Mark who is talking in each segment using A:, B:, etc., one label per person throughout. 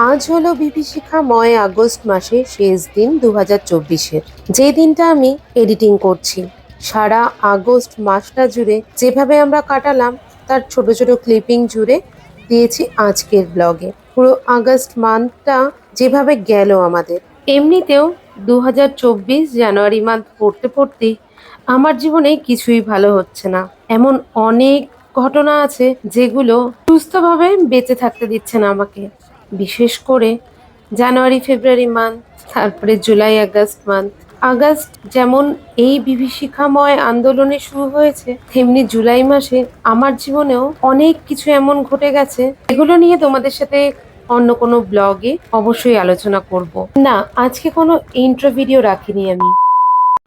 A: আজ হলো বিভীষিকাময় আগস্ট মাসের শেষ দিন দু হাজার চব্বিশের যে দিনটা আমি এডিটিং করছি, সারা আগস্ট মাসটা জুড়ে যেভাবে আমরা কাটালাম, তার ছোট ছোট ক্লিপিং জুড়ে দিয়েছি আজকের ব্লগে পুরো আগস্ট মান্থটা যেভাবে গেল আমাদের। এমনিতেও দু হাজার চব্বিশ জানুয়ারি মান্থ পড়তে পড়তেই আমার জীবনে কিছুই ভালো হচ্ছে না। এমন অনেক ঘটনা আছে যেগুলো সুস্থভাবে বেঁচে থাকতে দিচ্ছে না আমাকে। বিশেষ করে জানুয়ারি, ফেব্রুয়ারি মান্থ তারপরে জুলাই, আগস্ট মান্থ আগস্ট যেমন এই বিভীষিকাময় আন্দোলনে শুরু হয়েছে, তেমনি জুলাই মাসে আমার জীবনেও অনেক কিছু এমন ঘটে গেছে। এগুলো নিয়ে তোমাদের সাথে অন্য কোনো ব্লগে অবশ্যই আলোচনা করব। না, আজকে কোনো ইন্ট্রো ভিডিও রাখিনি আমি।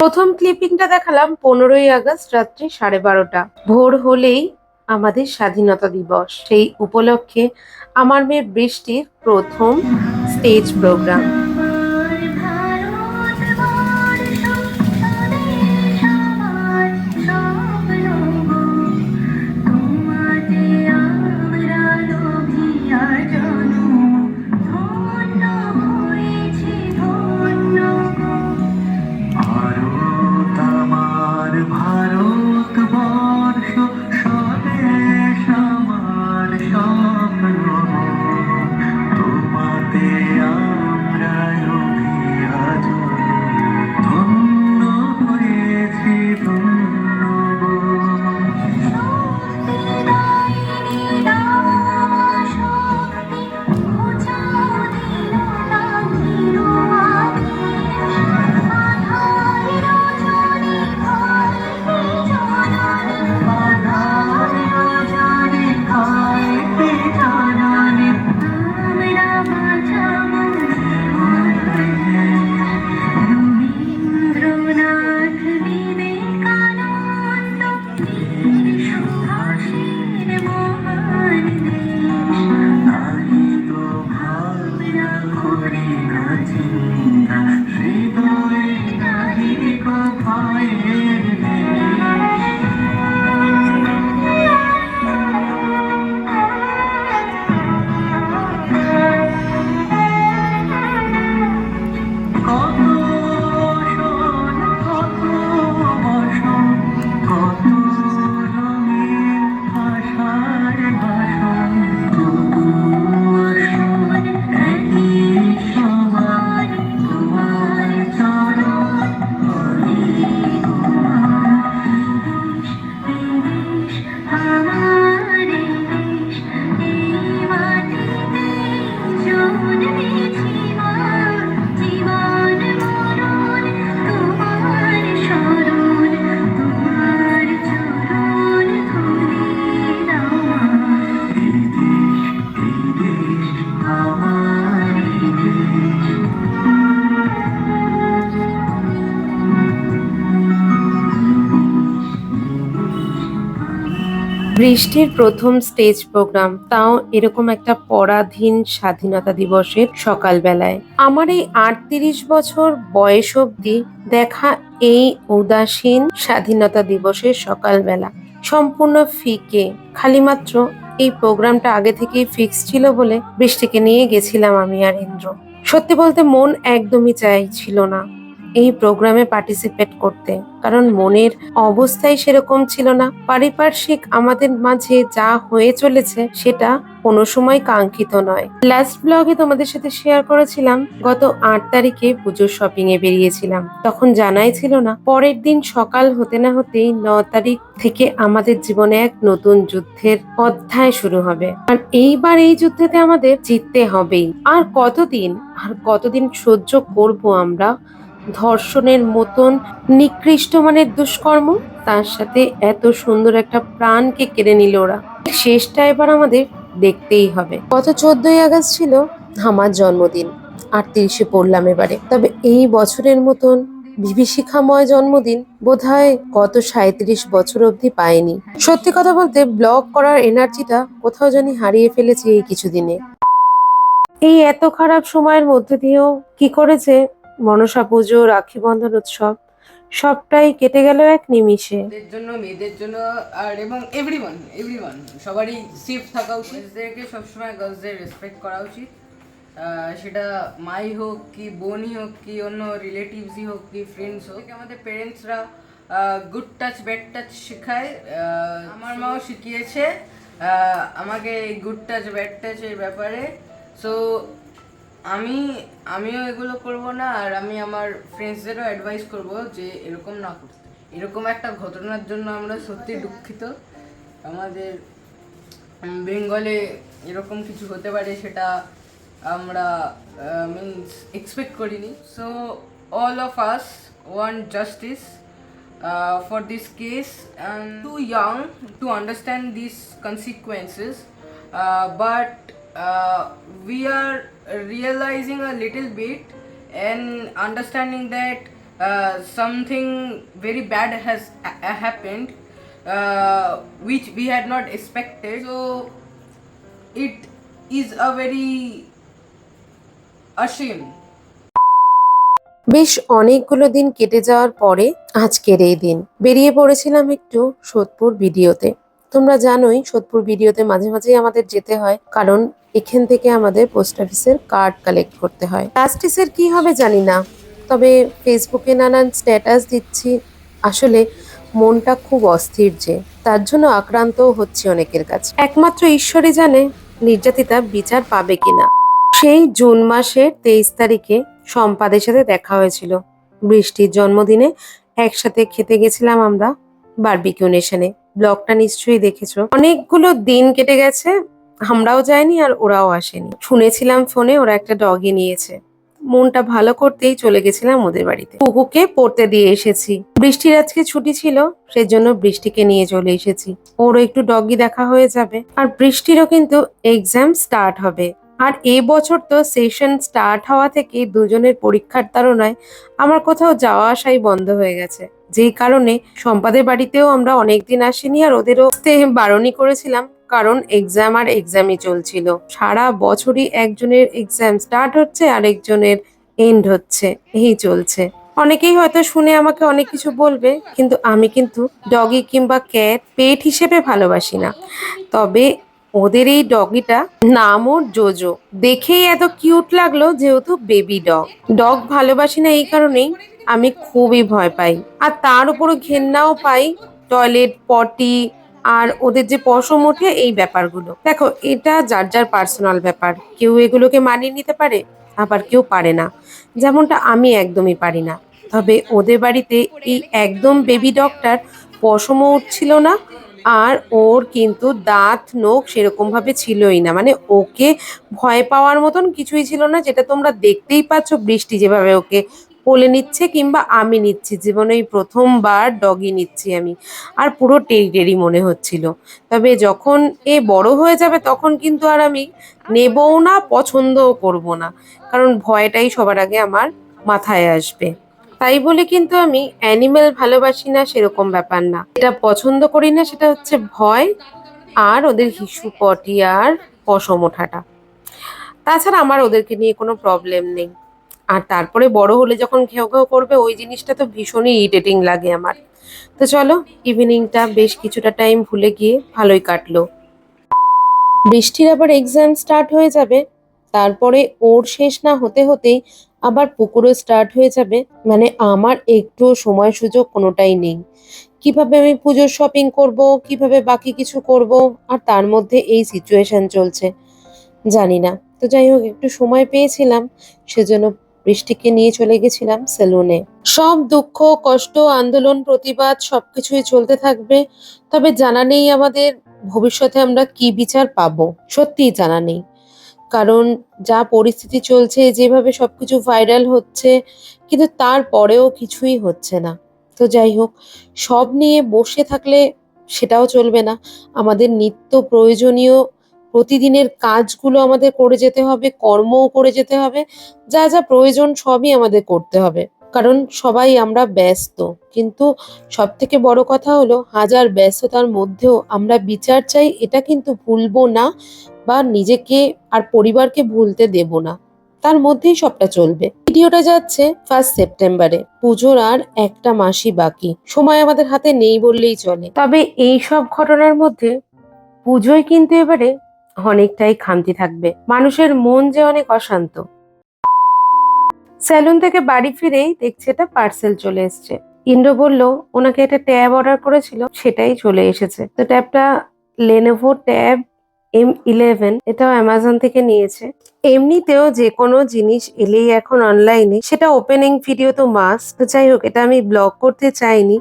A: প্রথম ক্লিপিংটা দেখালাম পনেরোই আগস্ট রাত্রি সাড়ে বারোটা। ভোর হলেই আমাদের স্বাধীনতা দিবস। সেই উপলক্ষে আমার মেয়ের বৃষ্টির প্রথম স্টেজ প্রোগ্রাম বৃষ্টির প্রথম স্টেজ প্রোগ্রাম, তাও এরকম একটা পরাধীন স্বাধীনতা দিবসের সকালবেলায়। আমার এই আটত্রিশ বছর বয়স অবধি দেখা এই উদাসীন স্বাধীনতা দিবসের সকালবেলা। সম্পূর্ণ ফিকে, খালি মাত্র এই প্রোগ্রামটা আগে থেকেই ফিক্স ছিল বলে বৃষ্টিকে নিয়ে গেছিলাম আমি আর ইন্দ্র। সত্যি বলতে মন একদমই চাইছিল না। এই প্রোগ্রামে পার্টিসিপেট করতে। কারণ মনের অবস্থাই সেরকম ছিল না। পারিপার্শ্বিক আমাদের মাঝে যা হয়ে চলেছে সেটা কোনো সময় কাঙ্ক্ষিত নয়। লাস্ট ব্লগে তোমাদের সাথে শেয়ার করেছিলাম, গত আট তারিখে পুজোর শপিং এ বেরিয়েছিলাম। তখন জানাই ছিল না, পরের দিন সকাল হতে না হতেই ন তারিখ থেকে আমাদের জীবনে এক নতুন যুদ্ধের অধ্যায় শুরু হবে। আর এইবার এই যুদ্ধেতে আমাদের জিততে হবেই। আর কতদিন আর কতদিন সহ্য করব আমরা ধর্ষণের মতন নিকৃষ্ট মানের দুষ্কর্ম, তার সাথে এত সুন্দর একটা প্রাণকে কেড়ে নিল ওরা। শেষটা এবার আমাদের দেখতেই হবে। গত চোদ্দই আগস্ট ছিল আমার জন্মদিন আটত্রিশে পড়লাম এবারে। তবে এই বছরের মতন বিভীষিকাময় জন্মদিন বোধহয় গত সাঁত্রিশ বছর অবধি পায়নি সত্যি কথা বলতে ব্লগ করার এনার্জিটা কোথাও জানি হারিয়ে ফেলেছি এই কিছুদিনে। এই এত খারাপ সময়ের মধ্যে দিয়েও কি করেছে মনসা পুজো রাখি বন্ধন উৎসব সবটাই কেটে গেল এক নিমিষে।
B: মেয়েদের জন্য মেয়েদের জন্য আর এবং এভরিওয়ান এভরিওয়ান সবারই সেফ থাকা উচিত। মেয়েদেরকে সবসময় গার্লসদের রেসপেক্ট করা উচিত। সেটা মাই হোক কি বোনই হোক কি অন্য রিলেটিভসই হোক কি ফ্রেন্ডস হোক। আমাদের পেরেন্টসরা গুড টাচ ব্যাড টাচ শেখায়। আমার মাও শিখিয়েছে। আমাকে গুড টাচ ব্যাড টাচের ব্যাপারে। সো আমি, আমিও এগুলো করব না, আর আমি আমার ফ্রেন্ডসদেরও অ্যাডভাইস করব যে এরকম না করতে। এরকম একটা ঘটনার জন্য আমরা সত্যি দুঃখিত। আমাদের বেঙ্গলে এরকম কিছু হতে পারে সেটা আমরা মিনস এক্সপেক্ট করিনি। So all of us want justice for this case and too young to understand this consequences but we are realizing a little bit and understanding that uh, something very bad has ha- happened uh, which we had not expected so it is a very a shame
A: বেশ অনেকগুলো দিন কেটে যাওয়ার পরে আজকের এই দিন বেরিয়ে পড়েছিলাম একটু সোদপুর ভিডিওতে তোমরা জানোই সোদপুর ভিডিওতে মাঝে মাঝেই আমাদের যেতে হয়, কারণ এখান থেকে আমাদের পোস্ট অফিসের কার্ড কালেক্ট করতে হয়। জাস্টিসের কি হবে জানি না, তবে ফেসবুকে নানান স্ট্যাটাস দিচ্ছি। আসলে মনটা খুব অস্থির যে, তার জন্য আক্রান্তও হচ্ছে অনেকের কাছে। একমাত্র ঈশ্বরই জানে নির্যাতিতা বিচার পাবে কিনা। সেই জুন মাসের তেইশ তারিখে সম্পাদের সাথে দেখা হয়েছিল। বৃষ্টির জন্মদিনে একসাথে খেতে গেছিলাম আমরা বারবিকিউ নেশনে। ব্লগটা নিশ্চয়ই দেখেছ। অনেকগুলো দিন কেটে গেছে, আমরাও যাইনি আর ওরাও আসেনি। শুনেছিলাম ফোনে ওরা একটা ডগি নিয়েছে। মনটা ভালো করতেই চলে গেছিলাম ওদের বাড়িতে। কুকুকে পড়তে দিয়ে এসেছি। বৃষ্টির আজকে ছুটি ছিল, সেজন্য বৃষ্টিকে নিয়ে চলে এসেছি। ওরও একটু ডগি দেখা হয়ে যাবে। আর বৃষ্টিরও কিন্তু এক্সাম স্টার্ট হবে। আর এই বছর তো সেশন স্টার্ট হওয়া থেকে দুজনের পরীক্ষার তাড়নায় আমার কোথাও যাওয়া আসাই বন্ধ হয়ে গেছে। যেই কারণে সম্পাদের বাড়িতেও আমরা অনেকদিন আসিনি আর ওদেরও বারণই করেছিলাম, কারণ এক্সাম আর এক্সামই চলছিল। সারা বছরই একজনের এক্সাম স্টার্ট হচ্ছে আর একজনের এন্ড হচ্ছে, এই চলছে। অনেকেই হয়তো শুনে আমাকে অনেক কিছু বলবে, কিন্তু আমি কিন্তু ডগি কিংবা ক্যাট পেট হিসেবে ভালোবাসি না। তবে ওদের এই ডগিটা নাম ওর জোজো দেখেই এত কিউট লাগল যেহেতু বেবি ডগ ডগ ভালোবাসি না এই কারণেই আমি খুবই ভয় পাই। আর তার উপরও ঘেন্নাও পাই, টয়লেট, পটি, আর ওদের যে পশম ওঠে, এই ব্যাপারগুলো। দেখো, এটা যার যার পার্সোনাল ব্যাপার। কেউ এগুলোকে মানিয়ে নিতে পারে, আবার কেউ পারে না। যেমনটা আমি একদমই পারি না। তবে ওদের বাড়িতে এই একদম বেবি ডক্টর পশমও উঠছিল না, আর ওর কিন্তু দাঁত, নোখ সেরকম ভাবে ছিলই না। মানে ওকে ভয় পাওয়ার মতন কিছুই ছিল না, যেটা তোমরা দেখতেই পাচ্ছ বৃষ্টি যেভাবে ওকে কোলে নিচ্ছে কিংবা আমি নিচ্ছি। জীবনে এই প্রথমবার ডগি নিচ্ছি আমি। আর পুরো টেরি টেরি মনে হচ্ছিল। তবে যখন এ বড় হয়ে যাবে তখন কিন্তু আর আমি নেবও না, পছন্দও করব না। কারণ ভয়টাই সবার আগে আমার মাথায় আসবে। তাই বলে কিন্তু আমি অ্যানিমেল ভালোবাসি না, সেরকম ব্যাপার না। এটা পছন্দ করি না সেটা হচ্ছে ভয় আর ওদের হিসু পটি আর পশম ওঠাটা তাছাড়া আমার ওদেরকে নিয়ে কোনো প্রবলেম নেই। আর তারপরে বড় হলে যখন ঘেউ ঘেউ করবে, ওই জিনিসটা তো ভীষণই ইরিটেটিং লাগে আমার। তো চলো ইভিনিংটা বেশ কিছুটা টাইম ভুলে গিয়ে ভালোই কাটলো। বৃষ্টির আবার এক্সাম স্টার্ট হয়ে যাবে, তারপরে ওর শেষ না হতে হতেই আবার পুকুরও স্টার্ট হয়ে যাবে মানে আমার একটু সময় সুযোগ কোনোটাই নেই। কীভাবে আমি পুজোর শপিং করব, কীভাবে বাকি কিছু করব, আর তার মধ্যে এই সিচুয়েশন চলছে, জানি না। তো যাই হোক, একটু সময় পেয়েছিলাম, সেজন্য বৃষ্টিকে নিয়ে চলে গেছিলাম সেলুনে। সব দুঃখ, কষ্ট, আন্দোলন, প্রতিবাদ সবকিছুই চলতে থাকবে। তবে জানা নেই আমাদের ভবিষ্যতে আমরা কি বিচার পাবো। সত্যিই জানা নেই। কারণ যা পরিস্থিতি চলছে, যেভাবে সবকিছু ভাইরাল হচ্ছে, কিন্তু তারপরেও কিছুই হচ্ছে না। তো যাই হোক, সব নিয়ে বসে থাকলে সেটাও চলবে না। আমাদের নিত্য প্রয়োজনীয় প্রতিদিনের কাজগুলো আমাদের করে যেতে হবে, কর্মও করে যেতে হবে, যা যা প্রয়োজন সবই আমাদের করতে হবে। কারণ সবাই আমরা ব্যস্ত, কিন্তু সব থেকে বড় কথা হলো হাজার ব্যস্ততার মধ্যেও আমরা বিচার চাই, এটা কিন্তু ভুলবো না বা নিজেকে আর পরিবারকে ভুলতে দেব না। তার মধ্যেই সবটা চলবে। ভিডিওটা যাচ্ছে ফার্স্ট সেপ্টেম্বরে পুজোর আর একটা মাসই বাকি। সময় আমাদের হাতে নেই বললেই চলে। তবে এই সব ঘটনার মধ্যে পুজোয় কিন্তু এবারে অনেকটাই খামতি থাকবে। মানুষের মন যে অনেক অশান্ত। স্যালুন থেকে বাড়ি ফিরেই দেখছে এটা পার্সেল চলে এসছে। ইন্দ্র বলল, ওনাকে একটা ট্যাব অর্ডার করেছিল, সেটাই চলে এসেছে। তো ট্যাবটা লেনোভো ট্যাব এম ইলেভেন এটাও অ্যামাজন থেকে নিয়েছে। এমনিতেও যে কোনো জিনিস এলেই এখন অনলাইনে সেটা ওপেনিং ভিডিও তো মাস্ট তো যাই হোক, এটা আমি ব্লগ করতে চাইনি।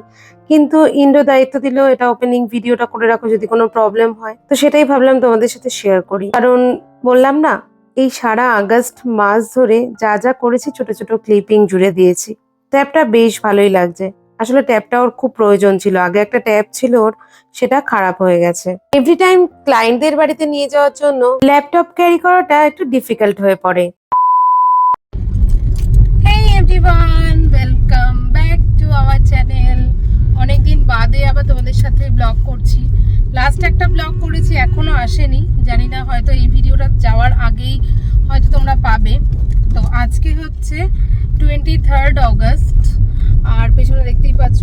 A: কিন্তু ইন্দ্র দায়িত্ব দিল, এটা ওপেনিং ভিডিওটা করে রাখো যদি কোনো প্রবলেম হয়। তো সেটাই ভাবলাম তোমাদের সাথে শেয়ার করি। কারণ বললাম না, এই সারা আগস্ট মাস ধরে যা যা করেছি ছোট ছোট ক্লিপিং জুড়ে দিয়েছি। ট্যাবটা বেশ ভালোই লাগছে। আসলে ট্যাবটা ওর খুব প্রয়োজন ছিল। আগে একটা ট্যাব ছিল ওর, সেটা খারাপ হয়ে গেছে। এভরি টাইম ক্লায়েন্টদের বাড়িতে নিয়ে যাওয়ার জন্য ল্যাপটপ ক্যারি করাটা একটু ডিফিকাল্ট হয়ে পড়ে।
C: Hey everyone welcome back to our channel অনেকদিন বাদে আবার তোমাদের সাথে ব্লগ করছি। লাস্ট একটা ব্লগ করেছি, এখনও আসেনি। জানি না হয়তো এই ভিডিওটা যাওয়ার আগেই হয়তো তোমরা পাবে। তো আজকে হচ্ছে টোয়েন্টি থার্ড অগস্ট আর পেছনে দেখতেই পাচ্ছ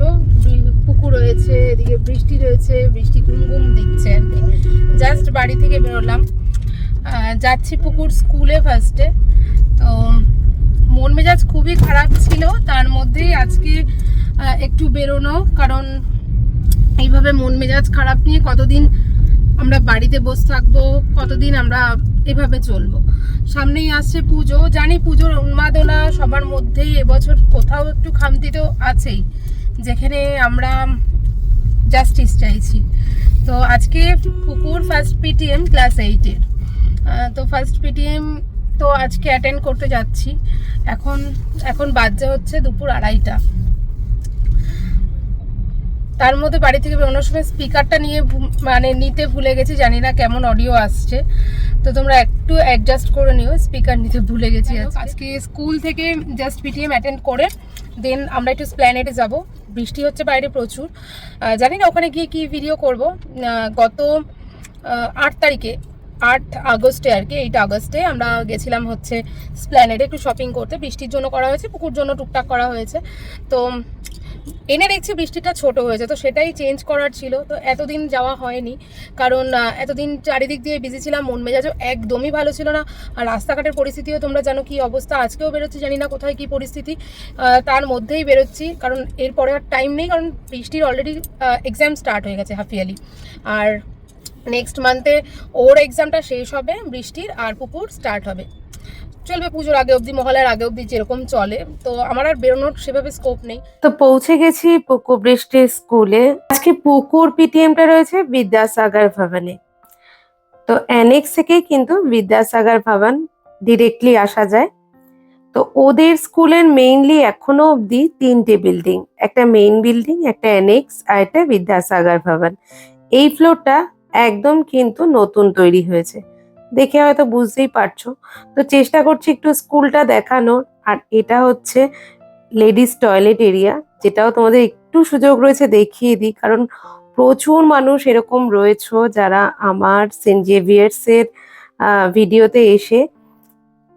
C: পুকুর রয়েছে, এদিকে বৃষ্টি রয়েছে, বৃষ্টি গুম গুম দিচ্ছে আর কি। জাস্ট বাড়ি থেকে বেরোলাম। যাচ্ছি পুকুর স্কুলে ফার্স্টে তো মন মেজাজ খুবই খারাপ ছিল, তার মধ্যেই আজকে একটু বেরোনো, কারণ এইভাবে মন মেজাজ খারাপ নিয়ে কতদিন আমরা বাড়িতে বসে থাকব, কতদিন আমরা এভাবে চলবো? সামনেই আসছে পুজো। জানি পুজোর উন্মাদনা সবার মধ্যেই, এবছর কোথাও একটু খামতি তো আছেই, যেখানে আমরা জাস্টিস চাইছি। তো আজকে পুকুর ফার্স্ট পিটিএম ক্লাস এইটের তো ফার্স্ট পিটিএম তো আজকে অ্যাটেন্ড করতে যাচ্ছি। এখন এখন বাজে হচ্ছে দুপুর আড়াইটা। তার মধ্যে বাড়ি থেকে বেরোনোর সময় স্পিকারটা নিয়ে মানে নিতে ভুলে গেছি জানি না কেমন অডিও আসছে। তো তোমরা একটু অ্যাডজাস্ট করে নিও স্পিকার নিতে ভুলে গেছি আজকে। স্কুল থেকে জাস্ট পিটিএম অ্যাটেন্ড করে দেন আমরা একটু স্প্ল্যানেটে যাব। বৃষ্টি হচ্ছে বাইরে প্রচুর। জানি না ওখানে গিয়ে কি ভিডিও করব। গত আট তারিখে আট আগস্টে আর কি এইট আগস্টে আমরা গেছিলাম হচ্ছে স্প্ল্যানেডে একটু শপিং করতে। বৃষ্টির জন্য করা হয়েছে পুকুর জন্য টুকটাক করা হয়েছে। তো এনে দেখছি বৃষ্টিটা ছোট হয়েছে, তো সেটাই চেঞ্জ করার ছিল। তো এতদিন যাওয়া হয়নি, কারণ এতদিন চারিদিক দিয়ে বিজি ছিলাম, মন মেজাজও একদমই ভালো ছিল না। আর রাস্তাঘাটের পরিস্থিতিও তোমরা জানো কি অবস্থা, আজকেও বেরোচ্ছি, জানি না কোথায় কি পরিস্থিতি। তার মধ্যেই বেরোচ্ছি, কারণ এরপরে আর টাইম নেই, কারণ বৃষ্টির অলরেডি এক্সাম স্টার্ট হয়ে গেছে হাফ ইয়ারলি আর নেক্সট মান্থে ওর এক্সামটা শেষ হবে, বৃষ্টির আর পুকুর স্টার্ট হবে। চলবে পুজোর আগে অবধি, মহলার আগে অবধি যেরকম চলে। তো আমার আর বেরোনোর সেভাবে স্কোপ নেই।
A: তো পৌঁছে গেছি পুকুর বৃষ্টির স্কুলে। আজকে পুকুর পিটিএমটা রয়েছে বিদ্যাসাগর ভবনে। তো অ্যানেক্স থেকেই কিন্তু বিদ্যাসাগর ভবন ডিরেক্টলি আসা যায়। তো ওদের স্কুলের মেইনলি এখনও অবধি তিনটে বিল্ডিং একটা মেইন বিল্ডিং একটা অ্যানেক্স আর একটা বিদ্যাসাগর ভবন। এই ফ্লোরটা একদম কিন্তু নতুন তৈরি হয়েছে। দেখে হয়তো বুঝতেই পারছ। তো চেষ্টা করছি একটু স্কুলটা দেখানোর। আর এটা হচ্ছে লেডিস টয়লেট এরিয়া, যেটাও তোমাদের একটু সুযোগ রয়েছে দেখিয়ে দিই। কারণ প্রচুর মানুষ এরকম রয়েছে যারা আমার সেন্ট জেভিয়ার্সের ভিডিওতে এসে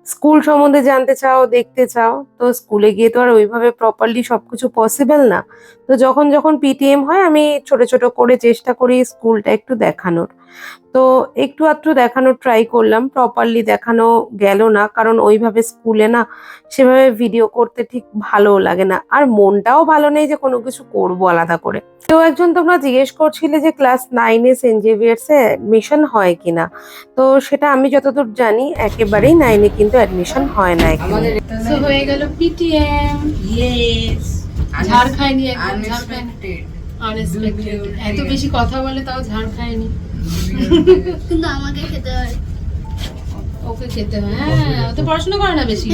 A: স্কুল সম্বন্ধে জানতে চাও, দেখতে চাও, তো স্কুলে গিয়ে তো আর ওইভাবে প্রপারলি সবকিছু পসিবল না। তো যখন যখন পিটিএম হয়, আমি ছোট ছোট করে চেষ্টা করি স্কুলটা একটু দেখানোর। তো একটু আধটু দেখানো ট্রাই করলাম। প্রপারলি দেখানো গেল না কারণ ওইভাবে স্কুলে না সেভাবে ভিডিও করতে ঠিক ভালোও লাগে না। আর মনটাও ভালো নেই যে কোনো কিছু করব আলাদা করে। তো একজন তোমরা জিজ্ঞেস করছিলে যে ক্লাস নাইনে সেন্ট জেভিয়ার্সে অ্যাডমিশন হয় কিনা? তো সেটা আমি যতদূর জানি একেবারেই নাইনে কিন্তু অ্যাডমিশন হয় না এখানে।
C: হয়ে গেল পিটিএম ঝাড় খায়নি এত বেশি কথা বলে তাও ঝাড় খায়নি
D: কিন্তু আমাকে খেতে হয়।
C: ওকে খেতে হয় হ্যাঁ ও তো পড়াশোনা করে না বেশি।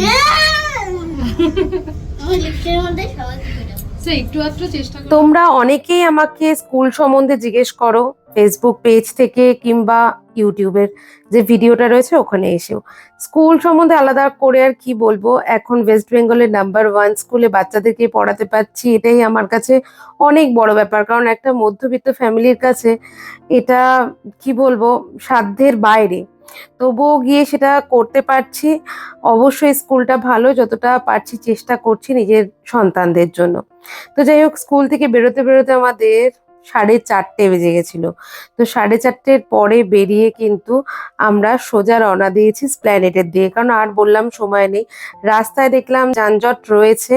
C: চেষ্টা
A: তোমরা অনেকেই আমাকে স্কুল সম্বন্ধে জিজ্ঞেস করো ফেসবুক পেজ থেকে কিংবা ইউটিউবের যে ভিডিওটা রয়েছে, ওখানে এসেও। স্কুল সম্বন্ধে আলাদা করে আর কি বলব? এখন ওয়েস্ট বেঙ্গলের নাম্বার ওয়ান স্কুলে বাচ্চাদেরকে পড়াতে পারছি, এটাই আমার কাছে অনেক বড় ব্যাপার। কারণ একটা মধ্যবিত্ত ফ্যামিলির কাছে এটা, কি বলব, সাধ্যের বাইরে। তবুও গিয়ে সেটা করতে পারছি। অবশ্যই স্কুলটা ভালো, যতটা পারছি চেষ্টা করছি নিজের সন্তানদের জন্য। তো যাই হোক, স্কুল থেকে বেরোতে বেরোতে আমাদের সাড়ে চারটে বেজে গেছিল। তো সাড়ে চারটের পরে বেরিয়ে কিন্তু আমরা সোজা রওনা দিয়েছি স্প্ল্যানেটের দিয়ে কারণ আর বললাম সময় নেই। রাস্তায় দেখলাম যানজট রয়েছে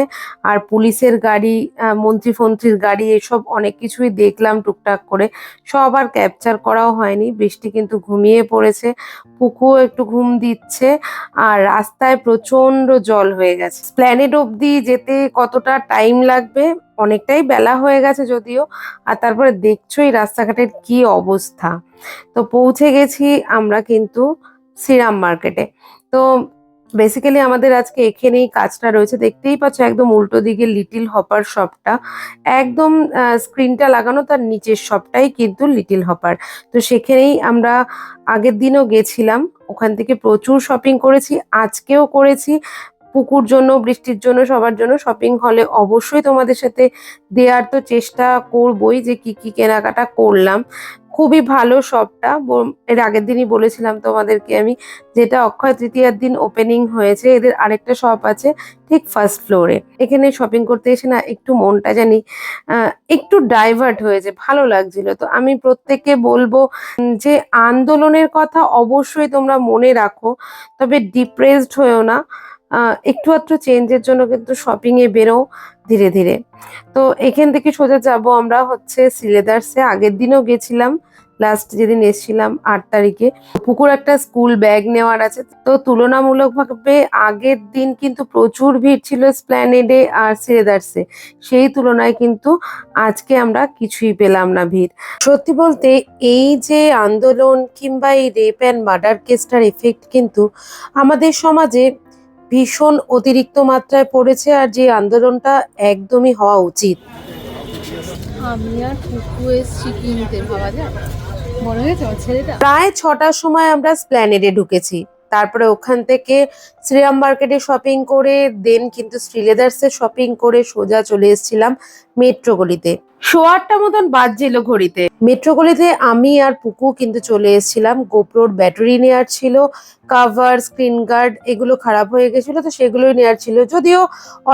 A: আর পুলিশের গাড়ি মন্ত্রী ফন্ত্রীর গাড়ি এসব অনেক কিছুই দেখলাম টুকটাক করে। সব আর ক্যাপচার করাও হয়নি। বৃষ্টি কিন্তু ঘুমিয়ে পড়েছে। পুকুও একটু ঘুম দিচ্ছে আর রাস্তায় প্রচণ্ড জল হয়ে গেছে। স্প্ল্যানেট অবধি যেতে কতটা টাইম লাগবে? অনেকটাই বেলা হয়ে গেছে যদিও, আর তারপরে দেখছোই রাস্তাঘাটের কি অবস্থা। তো পৌঁছে গেছি আমরা কিন্তু শ্রীরাম মার্কেটে। তো বেসিক্যালি আমাদের আজকে এখানেই কাজটা রয়েছে। দেখতেই পাচ্ছ একদম উল্টো দিকে লিটিল হপার শপটা। একদম স্ক্রিনটা লাগানো তার নিচের শপটাই কিন্তু লিটিল হপার। তো সেখানেই আমরা আগের দিনও গেছিলাম। ওখান থেকে প্রচুর শপিং করেছি। আজকেও করেছি। পুকুর জন্য, বৃষ্টির জন্য, সবার জন্য শপিং হলে অবশ্যই তোমাদের সাথে দেওয়ার তো চেষ্টা করবই যে কি কি কেনাকাটা করলাম। খুবই ভালো শপটা এর আগের দিনই বলেছিলাম তোমাদেরকে আমি যেটা অক্ষয় তৃতীয়ার দিন ওপেনিং হয়েছে, এদের আরেকটা শপ আছে ঠিক ফার্স্ট ফ্লোরে এখানে শপিং করতে এসে না একটু মনটা জানি একটু ডাইভার্ট হয়েছে, ভালো লাগছিল। তো আমি প্রত্যেককে বলব যে আন্দোলনের কথা অবশ্যই তোমরা মনে রাখো, তবে ডিপ্রেসড হয়েও না। একটু আধটু চেঞ্জের জন্য কিন্তু শপিং এ বেরো ধীরে ধীরে। তো এখান থেকে সোজা যাব আমরা হচ্ছে সিলেদার্সে আগের দিনও গেছিলাম লাস্ট যেদিন এসেছিলাম, আট তারিখে। পুকুর একটা স্কুল ব্যাগ নেওয়ার আছে। তো তুলনামূলকভাবে আগের দিন কিন্তু প্রচুর ভিড় ছিল স্প্ল্যানেডে আর সিলেদার্সে সেই তুলনায় কিন্তু আজকে আমরা কিছুই পেলাম না ভিড়। সত্যি বলতে এই যে আন্দোলন কিংবা এই রেপ অ্যান্ড মার্ডার কেসটার এফেক্ট কিন্তু আমাদের সমাজে ভীষণ অতিরিক্ত মাত্রায় পড়েছে আর যে আন্দোলনটা একদমই হওয়া উচিত।
C: আমি আর কুকু এসছি কিনতে ভাবা যায় বড় হয়েছে ছেলেটা?
A: প্রায় ছটার সময় আমরা স্প্ল্যানেডে ঢুকেছি। তারপরে ওখান থেকে শ্রীরাম মার্কেটে শপিং করে দেন কিন্তু শ্রীলেদার্সে শপিং করে সোজা চলে এসেছিলাম মেট্রো গলিতে সোয়ারটা মতন বাজছিল ঘড়িতে। মেট্রো গলিতে আমি আর পুকু কিন্তু চলে এসেছিলাম। গোপ্রোর ব্যাটারি নেওয়ার ছিল, কাভার, স্ক্রিন গার্ড এগুলো খারাপ হয়ে গেছিল, তো সেগুলোই নেওয়ার ছিল। যদিও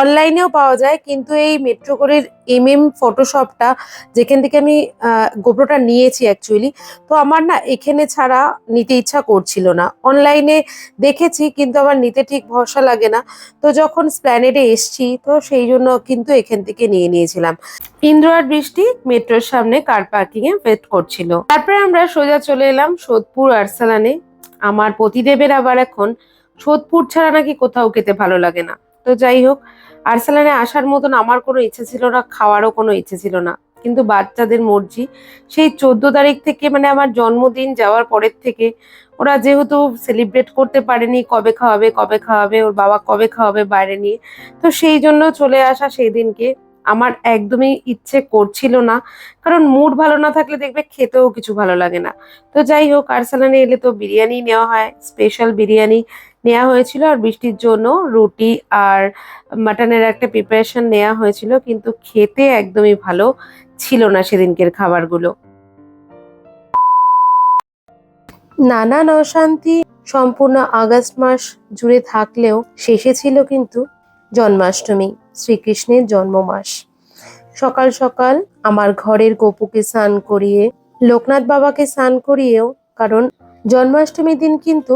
A: অনলাইনেও পাওয়া যায়, কিন্তু এই মেট্রো গলির এম এম ফটোশপটা যেখান থেকে আমি গোপ্রোটা নিয়েছি অ্যাকচুয়ালি তো আমার না এখানে ছাড়া নিতে ইচ্ছা করছিল না। অনলাইনে দেখেছি, কিন্তু আমার নিতে ঠিক ভরসা লাগে না। তো যখন স্প্ল্যানেডে এসছি, তো সেই জন্য কিন্তু এখান থেকে নিয়ে নিয়েছিলাম। ইন্দ্র আর বৃষ্টি মেট্রোর সামনে কার পার্কিং এ ওয়েট করছিল। তারপরে আমরা সোজা চলে এলাম সোদপুর আরসালানে আমার পতিদেবের আবার এখন, সোদপুর ছাড়া নাকি কোথাও খেতে ভালো লাগে না। তো যাই হোক, আরসালানে আসার মতন আমার কোনো ইচ্ছে ছিল না, খাওয়ারও কোনো ইচ্ছে ছিল না। কিন্তু বাচ্চাদের মর্জি, সেই চোদ্দ তারিখ থেকে মানে আমার জন্মদিন যাওয়ার পরের থেকে ওরা যেহেতু সেলিব্রেট করতে পারেনি, কবে খাওয়াবে কবে খাওয়াবে, ওর বাবা কবে খাওয়াবে বাইরে নিয়ে, তো সেই জন্য চলে আসা সেই দিনকে আমার একদমই ইচ্ছে করছিল না। কারণ মুড ভালো না থাকলে দেখবে খেতেও কিছু ভালো লাগে না। তো যাই হোক, আরসালানে এলে তো বিরিয়ানি নেওয়া হয় স্পেশাল বিরিয়ানি। নেওয়া হয়েছিল আর বৃষ্টির জন্য রুটি আর মাটনের একটা প্রিপারেশন নেওয়া হয়েছিল, কিন্তু খেতে একদমই ভালো ছিল না সেদিনকের খাবারগুলো। নানান অশান্তি সম্পূর্ণ আগস্ট মাস জুড়ে থাকলেও শেষে ছিল কিন্তু জন্মাষ্টমী, শ্রীকৃষ্ণের জন্ম মাস সকাল সকাল আমার ঘরের গোপুকে স্নান করিয়ে, লোকনাথ বাবাকে স্নান করিয়েও, কারণ জন্মাষ্টমীর দিন কিন্তু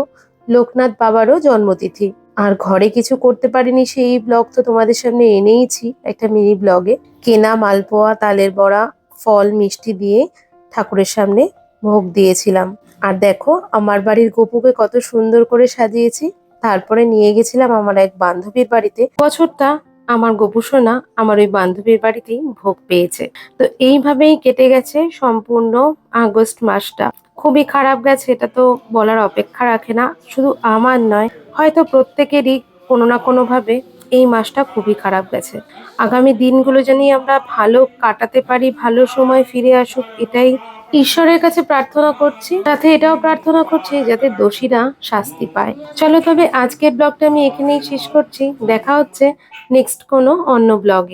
A: লোকনাথ বাবারও জন্মতিথি। আর ঘরে কিছু করতে পারিনি সেই ব্লগ তো তোমাদের সামনে এনেইছি একটা মিনি ব্লগে। কেনা মালপোয়া, তালের বড়া, ফল, মিষ্টি দিয়ে ঠাকুরের সামনে ভোগ দিয়েছিলাম। আর দেখো, আমার বাড়ির গপুকে কত সুন্দর করে সাজিয়েছি। তারপরে নিয়ে গেছিলাম আমার এক বান্ধবীর বাড়িতে। বছরটা আমার গপু সোনা আমার ওই বান্ধবীর বাড়িতেই ভোগ পেয়েছে। তো এইভাবেই কেটে গেছে সম্পূর্ণ আগস্ট মাসটা। খুবই খারাপ গেছে, এটা তো বলার অপেক্ষা রাখে না, শুধু আমার নয়, হয়তো প্রত্যেকেরই কোনো না কোনো ভাবে এই মাসটা খুবই খারাপ গেছে। আগামী দিনগুলো জানি আমরা ভালো কাটাতে পারি, ভালো সময় ফিরে আসুক, এটাই ঈশ্বরের কাছে প্রার্থনা করছি। সাথে এটাও প্রার্থনা করছি যাতে দোষীরা শাস্তি পায়। চলো তবে আজকের ব্লগটা আমি এখানেই শেষ করছি। দেখা হচ্ছে নেক্সট কোনো অন্য ব্লগে।